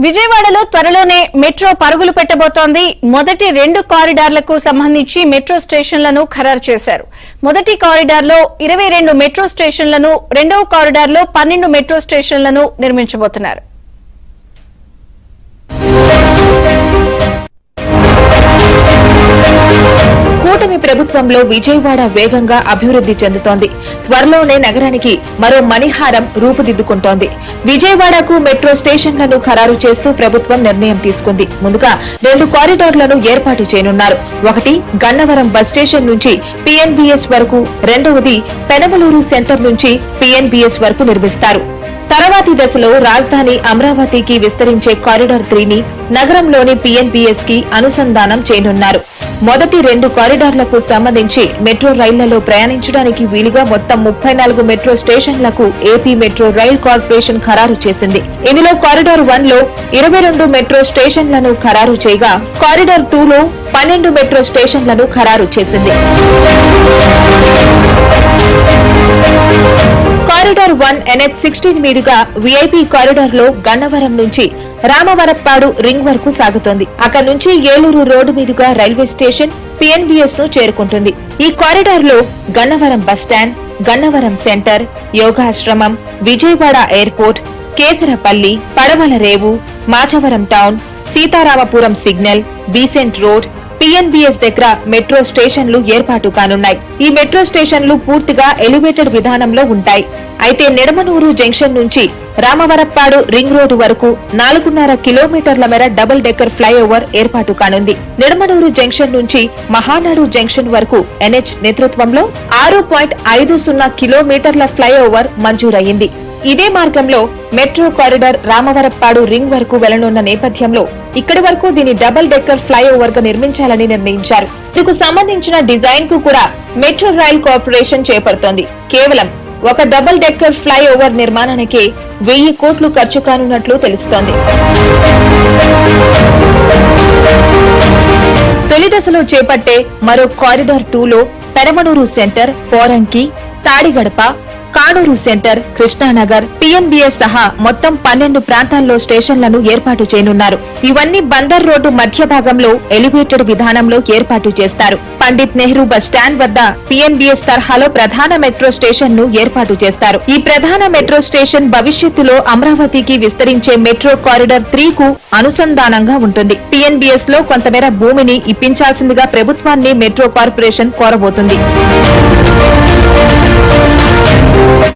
విజయవాడలో త్వరలోనే మెట్రో పరుగులు పెట్టబోతోంది. మొదటి రెండు కారిడార్లకు సంబంధించి మెట్రో స్టేషన్లను ఖరారు చేశారు. మొదటి కారిడార్లో ఇరవై రెండు మెట్రో స్టేషన్లను రెండవ కారిడార్లో పన్నెండు మెట్రో స్టేషన్లను నిర్మించబోతున్నారు. కూటమి ప్రభుత్వంలో విజయవాడ వేగంగా అభివృద్ధి చెందుతోంది. త్వరలోనే నగరానికి మరో మణిహారం రూపుదిద్దుకుంటోంది. విజయవాడకు మెట్రో స్టేషన్లను ఖరారు చేస్తూ ప్రభుత్వం నిర్ణయం తీసుకుంది. ముందుగా రెండు కారిడార్లను ఏర్పాటు చేయనున్నారు. ఒకటి గన్నవరం బస్ స్టేషన్ నుంచి పీఎన్బీఎస్ వరకు రెండవది పెనమలూరు సెంటర్ నుంచి పీఎన్బీఎస్ వరకు నిర్మిస్తారు. తర్వాతి దశలో రాజధాని అమరావతికి విస్తరించే కారిడార్ త్రీని నగరంలోని పీఎన్బీఎస్కి అనుసంధానం చేయనున్నారు. మొదటి రెండు కారిడార్లకు సంబంధించి మెట్రో రైళ్ళలో ప్రయాణించడానికి వీలుగా మొత్తం ముప్పై నాలుగు మెట్రో స్టేషన్లకు ఏపీ మెట్రో రైల్ కార్పొరేషన్ ఖరారు చేసింది. ఇందులో కారిడార్ వన్లో ఇరవై రెండు మెట్రో స్టేషన్లను ఖరారు చేయగా కారిడార్ టూ లో పన్నెండు మెట్రో స్టేషన్లను ఖరారు చేసింది. కారిడార్ వన్ ఎన్హెచ్ సిక్స్టీన్ మీదుగా వీఐపీ కారిడార్లో గన్నవరం నుంచి రామవరప్పాడు రింగ్ వరకు సాగుతోంది. అక్కడి నుంచి ఏలూరు రోడ్డు మీదుగా రైల్వే స్టేషన్ పిఎన్బిఎస్ను చేరుకుంటుంది. ఈ కారిడార్లో Gannavaram bus stand Gannavaram centre Yogashramam Vijayawada airport Kesarapalli Padavala Revu Machavaram town Sitarampuram signal Besant road PNBS దగ్గర మెట్రో స్టేషన్లు ఏర్పాటు కానున్నాయి. ఈ మెట్రో స్టేషన్లు పూర్తిగా ఎలివేటెడ్ విధానంలో ఉంటాయి. అయితే నిడమనూరు జంక్షన్ నుంచి రామవరప్పాడు రింగ్ రోడ్డు వరకు నాలుగున్నర కిలోమీటర్ల మేర డబుల్ డెక్కర్ ఫ్లైఓవర్ ఏర్పాటు కానుంది. నిడమనూరు జంక్షన్ నుంచి మహానాడు జంక్షన్ వరకు ఎన్హెచ్ నేతృత్వంలో ఆరు పాయింట్ ఐదు సున్నా కిలోమీటర్ల ఫ్లైఓవర్ మంజూరయ్యింది. ఇదే మార్గంలో మెట్రో కారిడార్ రామవరప్పాడు రింగ్ వరకు వెళ్ళనున్న నేపథ్యంలో ఇక్కడి వరకు దీని డబుల్ డెక్కర్ ఫ్లైఓవర్గా నిర్మించాలని నిర్ణయించారు. ఇందుకు సంబంధించిన డిజైన్కు కూడా మెట్రో రైల్ కార్పొరేషన్ చేపడుతోంది. కేవలం ఒక డబుల్ డెక్కర్ ఫ్లైఓవర్ నిర్మాణానికి వెయ్యి కోట్లు ఖర్చు కానున్నట్లు తెలుస్తోంది. తొలి దశలో చేపట్టే మరో కారిడార్ టూలో Peramanuru centre Poranki Tadigadapa Kanuru centre Krishnanagar TNBS సహా మొత్తం పన్నెండు ప్రాంతాల్లో స్టేషన్లను ఏర్పాటు చేయనున్నారు. ఇవన్నీ బందర్ రోడ్డు మధ్య భాగంలో ఎలివేటెడ్ విధానంలో ఏర్పాటు చేస్తారు. పండిత్ నెహ్రూ బస్ స్టాండ్ వద్ద టీఎన్బీఎస్ తరహాలో ప్రధాన మెట్రో స్టేషన్ను ఏర్పాటు చేస్తారు. ఈ ప్రధాన మెట్రో స్టేషన్ భవిష్యత్తులో అమరావతికి విస్తరించే మెట్రో కారిడార్ త్రీ కు అనుసంధానంగా ఉంటుంది. టీఎన్బీఎస్లో కొంతమేర భూమిని ఇప్పించాల్సిందిగా ప్రభుత్వాన్ని మెట్రో కార్పొరేషన్ కోరబోతుంది.